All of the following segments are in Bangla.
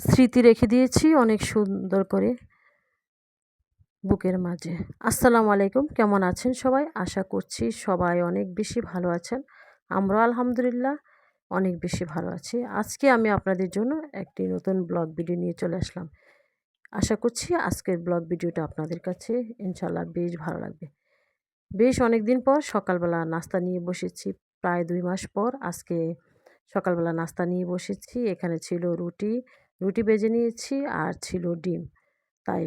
স্মৃতি রেখে দিয়েছি অনেক সুন্দর করে বুকের মাঝে। আসসালামু আলাইকুম, কেমন আছেন সবাই? আশা করছি সবাই অনেক বেশি ভালো আছেন। আমরা আলহামদুলিল্লাহ অনেক বেশি ভালো আছি। আজকে আমি আপনাদের জন্য একটি নতুন ব্লগ ভিডিও নিয়ে চলে আসলাম। আশা করছি আজকের ব্লগ ভিডিওটা আপনাদের কাছে ইনশাল্লাহ বেশ ভালো লাগবে। বেশ অনেক দিন পর সকালবেলা নাস্তা নিয়ে বসেছি। প্রায় দুই মাস পর আজকে সকালবেলা নাস্তা নিয়ে বসেছি। এখানে ছিল রুটি রুটি বেজে নিয়েছি আর ছিল ডিম। তাই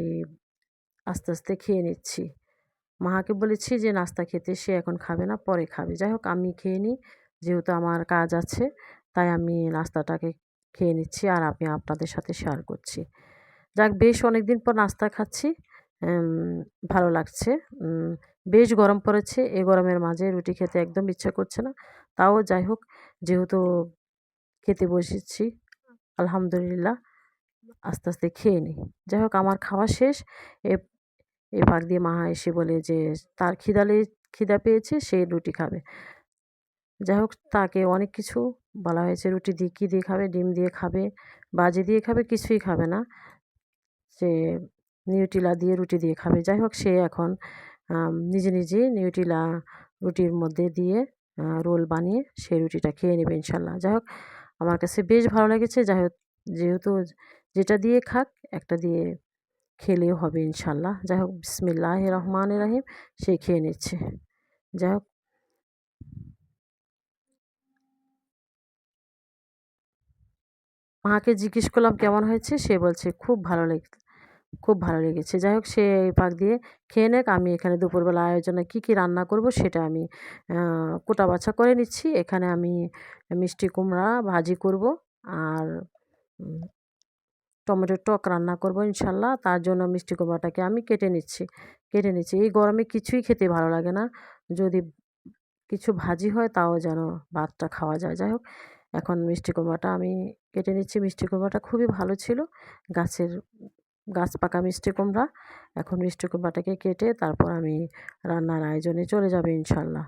আস্তে আস্তে খেয়ে নিচ্ছি। মাকে বলেছি যে, নাস্তা খেতে সে এখন খাবে না, পরে খাবে। যাই হোক, আমি খেয়ে নিই। যেহেতু আমার কাজ আছে, তাই আমি নাস্তাটাকে খেয়ে নিচ্ছি আর আমি আপনাদের সাথে শেয়ার করছি। যাক, বেশ অনেক দিন পর নাস্তা খাচ্ছি। ভালো লাগছে। বেশ গরম পড়েছে। এই গরমের মাঝে রুটি খেতে একদম ইচ্ছা করছে না। তাও যাই হোক, যেহেতু খেতে বসেছি আলহামদুলিল্লাহ, আস্তে আস্তে খেয়ে নিই। যাই হোক, আমার খাওয়া শেষ। এ এ ফাঁক দিয়ে মা এসে বলে যে, তার খিদালে খিদা পেয়েছে, সে রুটি খাবে। যাই হোক, তাকে অনেক কিছু বলা হয়েছে। রুটি দিয়ে কী দিয়ে খাবে? ডিম দিয়ে খাবে? বাজি দিয়ে খাবে? কিছুই খাবে না। সে নিউটিলা দিয়ে রুটি দিয়ে খাবে। যাই হোক, সে এখন নিজে নিজে নিউটিলা রুটির মধ্যে দিয়ে রোল বানিয়ে সে রুটিটা খেয়ে নেবে ইনশাল্লাহ। যাই হোক আমার কাছে বেশ ভালো লেগেছে। যাই হোক যেহেতু যেটা দিয়ে খাক, একটা দিয়ে খেলেও হবে ইনশাল্লাহ। যাই হোক বিসমিল্লাহ রহমান রাহিম সে খেয়ে নিচ্ছে। যাই হোক মাকে জিজ্ঞেস করলাম, কেমন হয়েছে? সে বলছে, খুব ভালো লেগে খুব ভালো লেগেছে। যাই হোক সে পাক দিয়ে খেয়ে নেক, আমি এখানে দুপুরবেলা আয়োজনে কী কী রান্না করব সেটা আমি কোটা বাছা করে নিচ্ছি। এখানে আমি মিষ্টি কুমড়া ভাজি করব আর টমেটোর টক রান্না করব ইনশাল্লাহ। তার জন্য মিষ্টি কুমড়াটাকে আমি কেটে নিচ্ছি কেটে নিচ্ছি। এই গরমে কিছুই খেতে ভালো লাগে না। যদি কিছু ভাজি হয়, তাও যেন ভাতটা খাওয়া যায়। যাই হোক এখন মিষ্টি কুমড়াটা আমি কেটে নিচ্ছি। মিষ্টি কুমড়াটা খুবই ভালো ছিল। গাছের গাছ পাকা মিষ্টি কুমড়া। এখন মিষ্টি কুমড়াটাকে কেটে তারপর আমি রান্নার আয়োজনে চলে যাবে ইনশাল্লাহ।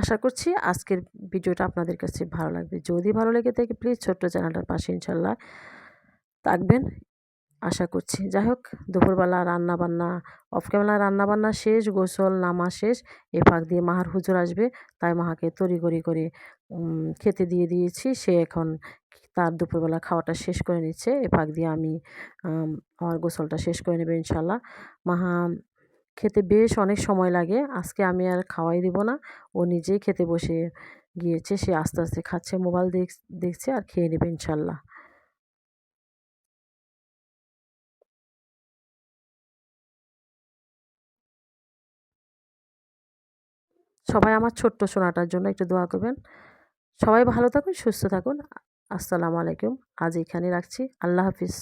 আশা করছি আজকের ভিডিওটা আপনাদের কাছে ভালো লাগবে। যদি ভালো লেগে থাকে প্লিজ ছোট্ট চ্যানেলটার পাশে ইনশাল্লাহ থাকবেন। আশা করছি। যাই হোক দুপুরবেলা রান্না বান্না অফ ক্যামেরা রান্না বান্না শেষ, গোসল নামা শেষ এ ফাঁক দিয়ে মাহার হুজুর আসবে, তাই মাহাকে তরি তড়িগড়ি করে খেতে দিয়ে দিয়েছি। সে এখন তার দুপুরবেলা খাওয়াটা শেষ করে নিচ্ছে। এ ফাঁক দিয়ে আমি আমার গোসলটা শেষ করে নেবে ইনশাল্লাহ মাহা খেতে বেশ অনেক সময় লাগে। আজকে আমি আর খাওয়াই দিব না। ও নিজেই খেতে বসে গিয়েছে। সে আস্তে আস্তে খাচ্ছে, মোবাইল দেখ, দেখছে আর খেয়ে নেবে ইনশাল্লাহ সবাই আমার ছোট্ট সোনাটার জন্য একটু দোয়া করবেন। সবাই ভালো থাকুন, সুস্থ থাকুন। আসসালামু আলাইকুম। আজ এখানে রাখছি। আল্লাহ হাফিজ।